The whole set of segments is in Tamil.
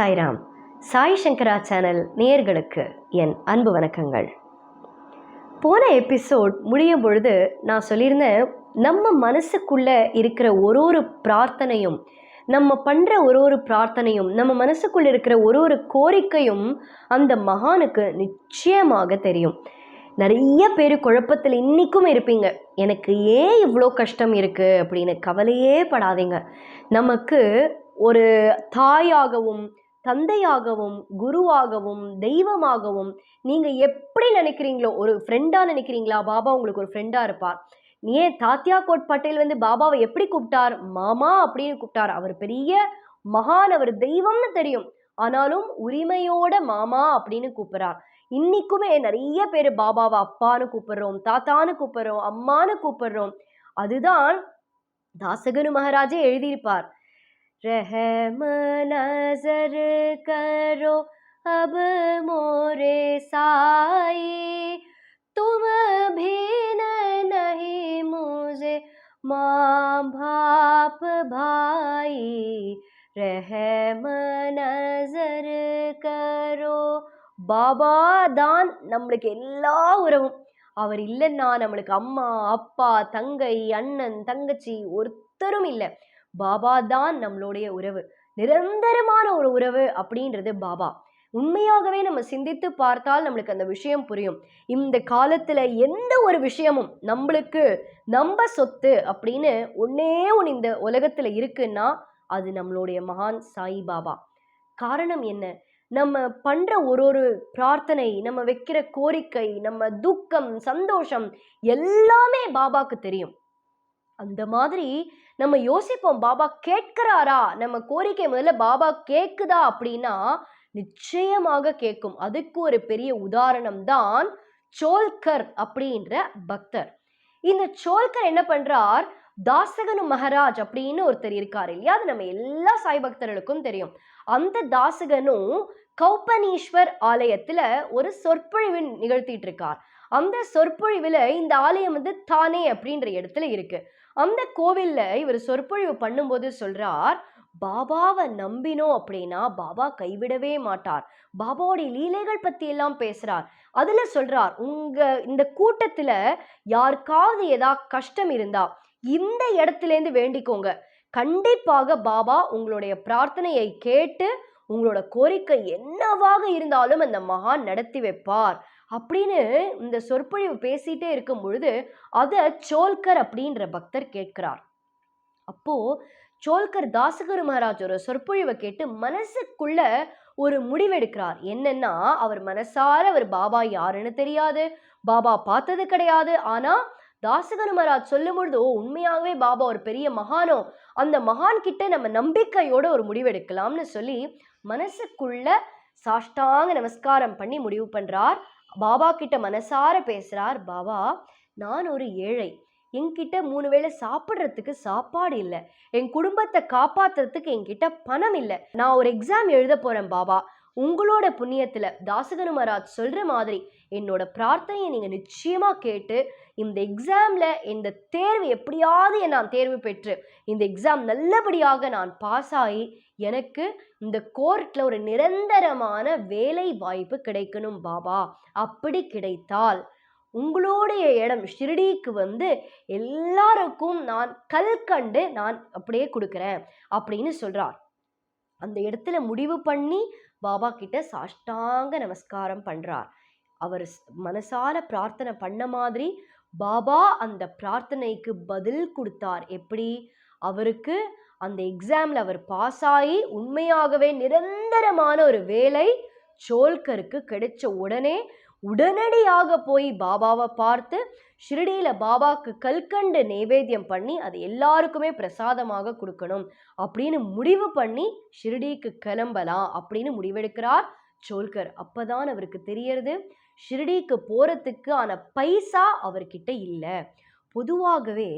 சாய்ராம். சாய் சங்கரா சேனல் நேயர்களுக்கு என் அன்பு வணக்கங்கள். போன எபிசோட் முடியும் பொழுது நான் சொல்லியிருந்தேன் நம்ம மனசுக்குள்ளே இருக்கிற ஒரு ஒரு பிரார்த்தனையும் நம்ம பண்ணுற ஒரு ஒரு பிரார்த்தனையும் நம்ம மனசுக்குள்ளே இருக்கிற ஒரு ஒரு கோரிக்கையும் அந்த மகானுக்கு நிச்சயமாக தெரியும். நிறைய பேர் குழப்பத்தில் இன்றைக்கும் இருப்பீங்க. எனக்கு ஏன் இவ்வளோ கஷ்டம் இருக்குது அப்படின்னு கவலையே படாதீங்க. நமக்கு ஒரு தாயாகவும் தந்தையாகவும் குருவாகவும் தெய்வமாகவும் நீங்கள் எப்படி நினைக்கிறீங்களோ ஒரு ஃப்ரெண்டாக நினைக்கிறீங்களா? பாபா உங்களுக்கு ஒரு ஃப்ரெண்டாக இருப்பார். ஏன் தாத்தியா கோட் பட்டேல் வந்து பாபாவை எப்படி கூப்பிட்டார்? மாமா அப்படின்னு கூப்பிட்டார். அவர் பெரிய மகான் அவர் தெய்வம்னு தெரியும். ஆனாலும் உரிமையோட மாமா அப்படின்னு கூப்பிட்றார். இன்னைக்குமே நிறைய பேர் பாபாவை அப்பான்னு கூப்பிடுறோம் தாத்தான்னு கூப்பிடுறோம் அம்மான்னு கூப்பிடுறோம். அதுதான் தாசகனு மகாராஜே எழுதியிருப்பார். रहम नजर करो अब मोरे साई तुम भी न नहीं मुझे माँ बाप भाई रहम नजर करो பாபா தான் நம்மளுக்கு எல்லா உறவும் அவர் இல்லைன்னா நம்மளுக்கு அம்மா அப்பா தங்கை அண்ணன் தங்கச்சி ஒருத்தரும் இல்லை பாபா தான் நம்மளுடைய உறவு. நிரந்தரமான ஒரு உறவு அப்படின்றது பாபா. உண்மையாகவே நம்ம சிந்தித்து பார்த்தால் நம்மளுக்கு அந்த விஷயம் புரியும். இந்த காலத்துல எந்த ஒரு விஷயமும் நம்மளுக்கு நம்ம சொத்து அப்படின்னு ஒன்னே ஒன்று இந்த உலகத்துல இருக்குன்னா அது நம்மளுடைய மகான் சாய் பாபா. காரணம் என்ன? நம்ம பண்ற ஒரு ஒரு பிரார்த்தனை நம்ம வைக்கிற கோரிக்கை நம்ம துக்கம் சந்தோஷம் எல்லாமே பாபாக்கு தெரியும். அந்த மாதிரி நம்ம யோசிப்போம் பாபா கேட்கிறாரா? நம்ம கோரிக்கை முதல்ல பாபா கேட்குதா அப்படின்னா நிச்சயமாக கேட்கும் அதுக்கு ஒரு பெரிய உதாரணம் தான் சோல்கர் அப்படின்ற பக்தர். இந்த சோல்கர் என்ன பண்றார்? தாசகனு மகராஜ் அப்படின்னு ஒருத்தர் இருக்கார் இல்லையா? அது நம்ம எல்லா சாய் பக்தர்களுக்கும் தெரியும். அந்த தாசகனும் கௌப்பனீஸ்வர் ஆலயத்துல ஒரு சொற்பொழிவு நிகழ்த்திட்டு இருக்கார். அந்த சொற்பொழிவில் இந்த ஆலயம் வந்து தானே அப்படின்ற இடத்துல இருக்கு. அந்த கோவிலில் இவர் சொற்பொழிவு பண்ணும்போது சொல்கிறார் பாபாவை நம்பினோம் அப்படின்னா பாபா கைவிடவே மாட்டார். பாபாவுடைய லீலைகள் பற்றி எல்லாம் பேசுகிறார் அதில் சொல்கிறார் உங்கள் இந்த கூட்டத்தில் யாருக்காவது ஏதா கஷ்டம் இருந்தா இந்த இடத்துலேருந்து வேண்டிக்கோங்க. கண்டிப்பாக பாபா உங்களுடைய பிரார்த்தனையை கேட்டு உங்களோட கோரிக்கை என்னவாக இருந்தாலும் அந்த மகான் நடத்தி வைப்பார். அப்படின்னு இந்த சொற்பொழிவு பேசிட்டே இருக்கும் பொழுது அதை சோல்கர் அப்படின்ற பக்தர் கேட்கிறார். அப்போ சோல்கர் தாசகரு மகாராஜ் ஒரு சொற்பொழிவை கேட்டு மனசுக்குள்ள ஒரு முடிவெடுக்கிறார். என்னன்னா அவர் மனசார அவர் பாபா யாருன்னு தெரியாது. பாபா பார்த்தது கிடையாது. ஆனா தாசகரு மகாராஜ் சொல்லும் பொழுது ஓ உண்மையாகவே பாபா ஒரு பெரிய மகானோ? அந்த மகான் கிட்ட நம்ம நம்பிக்கையோட ஒரு முடிவெடுக்கலாம்னு சொல்லி மனசுக்குள்ள சாஷ்டாங்க நமஸ்காரம் பண்ணி முடிவு பண்றார். பாபா கிட்ட மனசார பேசுறார் பாபா நான் ஒரு ஏழை. என்கிட்ட மூணு வேளை சாப்பிட்றதுக்கு சாப்பாடு இல்லை. என் குடும்பத்தை காப்பாற்றுறதுக்கு என்கிட்ட பணம் இல்லை. நான் ஒரு எக்ஸாம் எழுத போறேன் பாபா. உங்களோட புண்ணியத்தில் தாசகனு மகாராஜ் சொல்கிற மாதிரி என்னோட பிரார்த்தனையை நீங்கள் நிச்சயமாக கேட்டு இந்த எக்ஸாமில் இந்த தேர்வு எப்படியாவது நான் தேர்வு பெற்று இந்த எக்ஸாம் நல்லபடியாக நான் பாஸ் ஆகி எனக்கு இந்த கோர்ட்டில் ஒரு நிரந்தரமான வேலை வாய்ப்பு கிடைக்கணும் பாபா. அப்படி கிடைத்தால் உங்களுடைய இடம் ஷிரடிக்கு வந்து எல்லாருக்கும் நான் கல்கண்டு நான் அப்படியே கொடுக்குறேன் அப்படின்னு சொல்கிறார் அந்த இடத்துல முடிவு பண்ணி பாபா கிட்ட சாஷ்டாங்க நமஸ்காரம் பண்ணுறார் அவர் மனசால பிரார்த்தனை பண்ண மாதிரி பாபா அந்த பிரார்த்தனைக்கு பதில் கொடுத்தார். எப்படி? அவருக்கு அந்த எக்ஸாமில் அவர் பாஸ் ஆகி உண்மையாகவே நிரந்தரமான ஒரு வேலை சோல்கருக்கு கிடைச்ச உடனே உடனடியாக போய் பாபாவை பார்த்து ஷிரடியில் பாபாவுக்கு கல்கண்டு நைவேத்தியம் பண்ணி அது எல்லாருக்குமே பிரசாதமாக கொடுக்கணும் அப்படின்னு முடிவு பண்ணி ஷிரடிக்கு கிளம்பலாம் அப்படின்னு முடிவெடுக்கிறார் சோல்கர். அப்போதான் அவருக்கு தெரியறது ஷிரடிக்கு போகிறதுக்கு ஆன பைசா அவர்கிட்ட இல்லை. பொதுவாகவே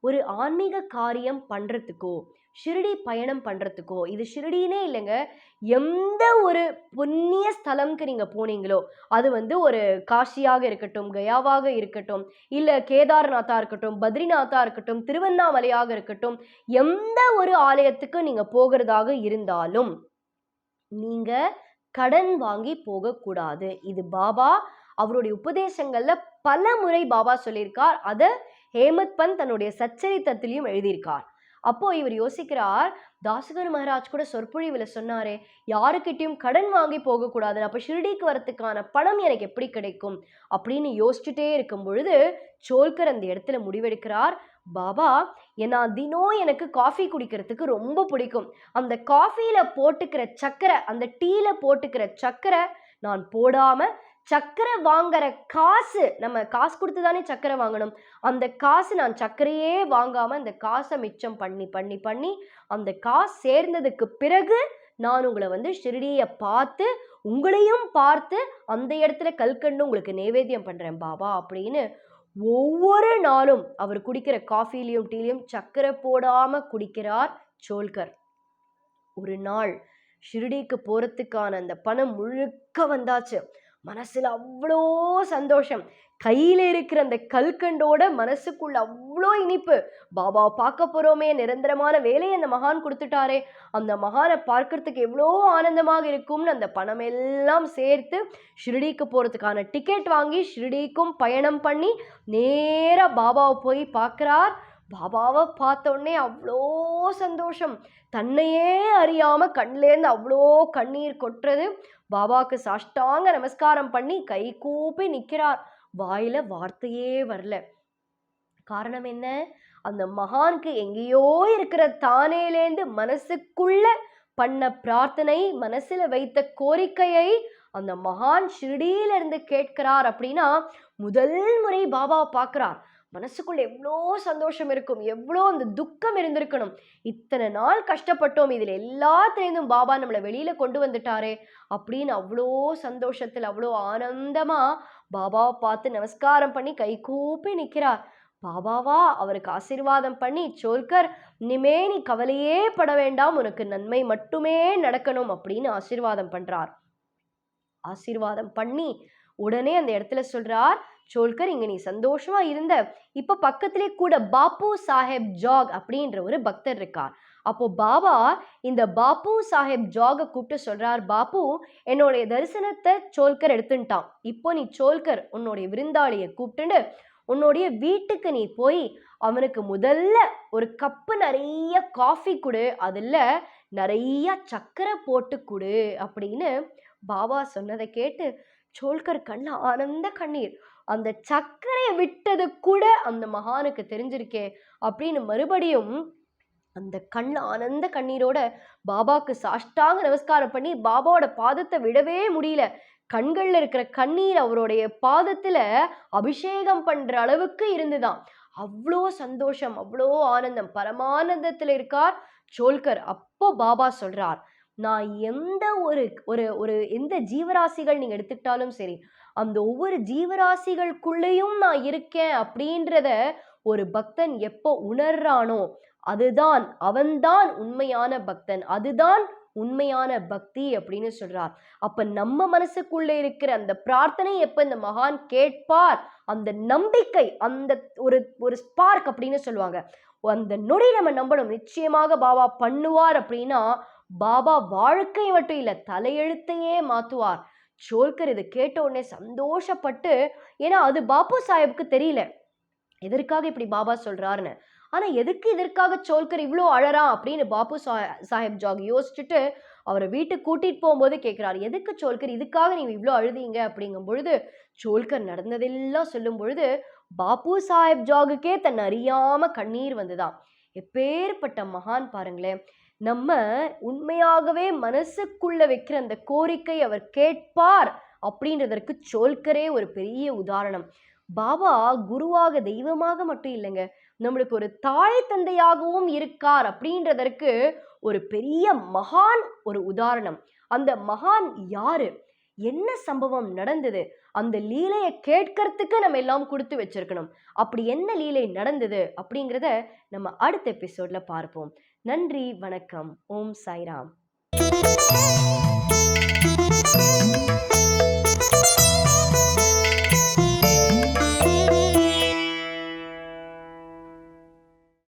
ஒரு ஆன்மீக காரியம் பண்ணுறதுக்கோ ஷிரடி பயணம் பண்ணுறதுக்கோ இது ஷிரடினே இல்லைங்க. எந்த ஒரு புண்ணிய ஸ்தலம்க்கு நீங்கள் போனீங்களோ அது வந்து ஒரு காஷியாக இருக்கட்டும் கயாவாக இருக்கட்டும் இல்லை கேதார்நாத்தாக இருக்கட்டும் பத்ரிநாத்தாக இருக்கட்டும் திருவண்ணாமலையாக இருக்கட்டும் எந்த ஒரு ஆலயத்துக்கு நீங்கள் போகிறதாக இருந்தாலும் நீங்கள் கடன் வாங்கி போகக்கூடாது. இது பாபா அவருடைய உபதேசங்கள்ல பல முறை பாபா சொல்லியிருக்கார். அதை ஹேமத் பந்த் தன்னுடைய சச்சரித்தத்திலையும் எழுதியிருக்கார். அப்போ இவர் யோசிக்கிறார் தாசகர் மகாராஜ் கூட சொற்பொழிவில் சொன்னாரே யாருக்கிட்டையும் கடன் வாங்கி போகக்கூடாது அப்போ ஷிர்டிக்கு வரத்துக்கான பணம் எனக்கு எப்படி கிடைக்கும்? அப்படின்னு யோசிச்சுட்டே இருக்கும் பொழுது சோல்கர் அந்த இடத்துல முடிவெடுக்கிறார். பாபா ஏன்னா தினம் எனக்கு காஃபி குடிக்கிறதுக்கு ரொம்ப பிடிக்கும். அந்த காஃபியில் போட்டுக்கிற சக்கரை அந்த டீயில் போட்டுக்கிற சக்கரை நான் போடாமல் சக்கரை வாங்குற காசு நம்ம காசு கொடுத்து தானே சக்கரை வாங்கணும். அந்த காசு நான் சக்கரையே வாங்காம அந்த காசை மிச்சம் பண்ணி பண்ணி பண்ணி அந்த காசு சேர்ந்ததுக்கு பிறகு நான் உங்களை வந்து ஷிரடியை பார்த்து உங்களையும் பார்த்து அந்த இடத்துல கல்கண்டு உங்களுக்கு நைவேத்தியம் பண்ணுறேன் பாபா அப்படின்னு ஒவ்வொரு நாளும் அவர் குடிக்கிற காஃபிலையும் டீலையும் சக்கரை போடாமல் குடிக்கிறார் சோல்கர். ஒரு நாள் ஷிரடிக்கு போகிறதுக்கான அந்த பணம் முழுக்க வந்தாச்சு. மனசில் அவ்வளோ சந்தோஷம். கையில் இருக்கிற அந்த கல்கண்டோட மனசுக்குள்ள அவ்வளோ இனிப்பு. பாபா பார்க்க போகிறோமே நிரந்தரமான வேலையை அந்த மகான் கொடுத்துட்டாரே. அந்த மகானை பார்க்கறதுக்கு எவ்வளோ ஆனந்தமாக இருக்கும்னு அந்த பணம் எல்லாம் சேர்த்து ஷிரடிக்கு போகிறதுக்கான டிக்கெட் வாங்கி ஷிரடிக்கும் பயணம் பண்ணி நேராக பாபாவை போய் பார்க்குறார். பாபாவை பார்த்தோடனே அவ்வளோ சந்தோஷம். தன்னையே அறியாமல் கண்ணிலேருந்து அவ்வளோ கண்ணீர் கொட்டுறது. பாபாவுக்கு சாஷ்டாங்க நமஸ்காரம் பண்ணி கை கூப்பி நிற்கிறார் வாயில் வார்த்தையே வரல. காரணம் என்ன? அந்த மகானுக்கு எங்கேயோ இருக்கிற தானேலேருந்து மனசுக்குள்ள பண்ண பிரார்த்தனை மனசில் வைத்த கோரிக்கையை அந்த மகான் ஷிரடியிலிருந்து கேட்கிறார் அப்படின்னா முதல் முறை பாபாவை பார்க்குறார். மனசுக்குள்ள எவ்வளோ சந்தோஷம் இருக்கும் எவ்வளோ அந்த துக்கம் இருந்திருக்கணும். இத்தனை நாள் கஷ்டப்பட்டோம் இதில் எல்லாத்துலேருந்தும் பாபா நம்மளை வெளியில் கொண்டு வந்துட்டாரே அப்படின்னு அவ்வளோ சந்தோஷத்தில் அவ்வளோ ஆனந்தமாக பாபாவை பார்த்து நமஸ்காரம் பண்ணி கை கூப்பி நிற்கிறார் பாபாவா அவருக்கு ஆசீர்வாதம் பண்ணி சோல்கர் இனிமே நீ கவலையே பட வேண்டாம் உனக்கு நன்மை மட்டுமே நடக்கணும் அப்படின்னு ஆசீர்வாதம் பண்ணுறார் ஆசீர்வாதம் பண்ணி உடனே அந்த இடத்துல சொல்கிறார் சோல்கர் இங்கே நீ சந்தோஷமாக இருந்த. இப்போ பக்கத்திலே கூட பாப்பு சாஹேப் ஜாக் அப்படின்ற ஒரு பக்தர் இருக்கார். அப்போ பாபா இந்த பாப்பு சாஹேப் ஜாகை கூப்பிட்டு சொல்றார் பாப்பு என்னுடைய தரிசனத்தை சோல்கர் எடுத்துட்டான். இப்போ நீ சோல்கர் உன்னுடைய விருந்தாளியை கூப்பிட்டுன்னு உன்னுடைய வீட்டுக்கு நீ போய் அவனுக்கு முதல்ல ஒரு கப்பு நிறைய காஃபி கொடு அதில் நிறைய சக்கரை போட்டு கொடு அப்படின்னு பாபா சொன்னதை கேட்டு சோல்கர் கண்ணில் ஆனந்த கண்ணீர். அந்த சர்க்கரையை விட்டது கூட அந்த மகானுக்கு தெரிஞ்சிருக்கே அப்படின்னு மறுபடியும் அந்த கண் ஆனந்த கண்ணீரோட பாபாக்கு சாஷ்டாங்க நமஸ்காரம் பண்ணி பாபாவோட பாதத்தை விடவே முடியல. கண்கள்ல இருக்கிற கண்ணீர் அவருடைய பாதத்துல அபிஷேகம் பண்ற அளவுக்கு இருந்துதான். அவ்வளோ சந்தோஷம் அவ்வளோ ஆனந்தம் பரமானந்தத்தில் இருக்கார் சோல்கர். அப்போ பாபா சொல்றார் நான் எந்த ஒரு ஒரு ஒரு எந்த ஜீவராசிகள் நீங்க எடுத்துக்கிட்டாலும் சரி அந்த ஒவ்வொரு ஜீவராசிகளுக்குள்ளேயும் நான் இருக்கேன் அப்படின்றத ஒரு பக்தன் எப்போ உணர்றானோ அதுதான் அவன்தான் உண்மையான பக்தன் அதுதான் உண்மையான பக்தி அப்படின்னு சொல்றார். அப்ப நம்ம மனசுக்குள்ள இருக்கிற அந்த பிரார்த்தனை எப்ப இந்த மகான் கேட்பார்? அந்த நம்பிக்கை அந்த ஒரு ஒரு ஸ்பார்க் அப்படின்னு சொல்லுவாங்க. அந்த நொடி நம்ம நம்பணும். நிச்சயமாக பாபா பண்ணுவார் அப்படின்னா பாபா வாழ்க்கை மட்டும் இல்லை தலையெழுத்தையே மாத்துவார் சோல்கர் இதை கேட்ட உடனே சந்தோஷப்பட்டு ஏன்னா அது பாபு சாஹேப்க்கு தெரியல. எதற்காக இப்படி பாபா சொல்கிறாருன்னு ஆனால் எதுக்கு இதற்காக சோல்கர் இவ்வளோ அழறா அப்படின்னு பாபு சா சாஹேப் ஜாக் யோசிச்சுட்டு அவரை வீட்டுக்கு கூட்டிகிட்டு போகும்போது கேட்குறாரு எதுக்கு சோல்கர்? இதுக்காக நீங்கள் இவ்வளோ அழுதீங்க? அப்படிங்கும் பொழுது சோல்கர் நடந்ததெல்லாம் சொல்லும் பொழுது பாபு சாஹேப் ஜாகுக்கே தன் அறியாமல் கண்ணீர் வந்துதான் எப்பேற்பட்ட மகான் பாருங்களேன். நம்ம உண்மையாகவே மனசுக்குள்ள வைக்கிற அந்த கோரிக்கை அவர் கேட்பார் அப்படின்றதற்கு சோல்கரே ஒரு பெரிய உதாரணம். பாபா குருவாக தெய்வமாக மட்டும் இல்லைங்க நம்மளுக்கு ஒரு தாய் தந்தையாகவும் இருக்கார் அப்படின்றதற்கு ஒரு பெரிய மகான் ஒரு உதாரணம். அந்த மகான் யாரு? என்ன சம்பவம் நடந்தது? அந்த லீலையை கேட்கறதுக்கு நம்ம எல்லாம் கொடுத்து வச்சிருக்கணும். அப்படி என்ன லீலை நடந்தது அப்படிங்கிறத நம்ம அடுத்த எபிசோட்ல பார்ப்போம். நன்றி வணக்கம். ஓம் சாய்ராம்.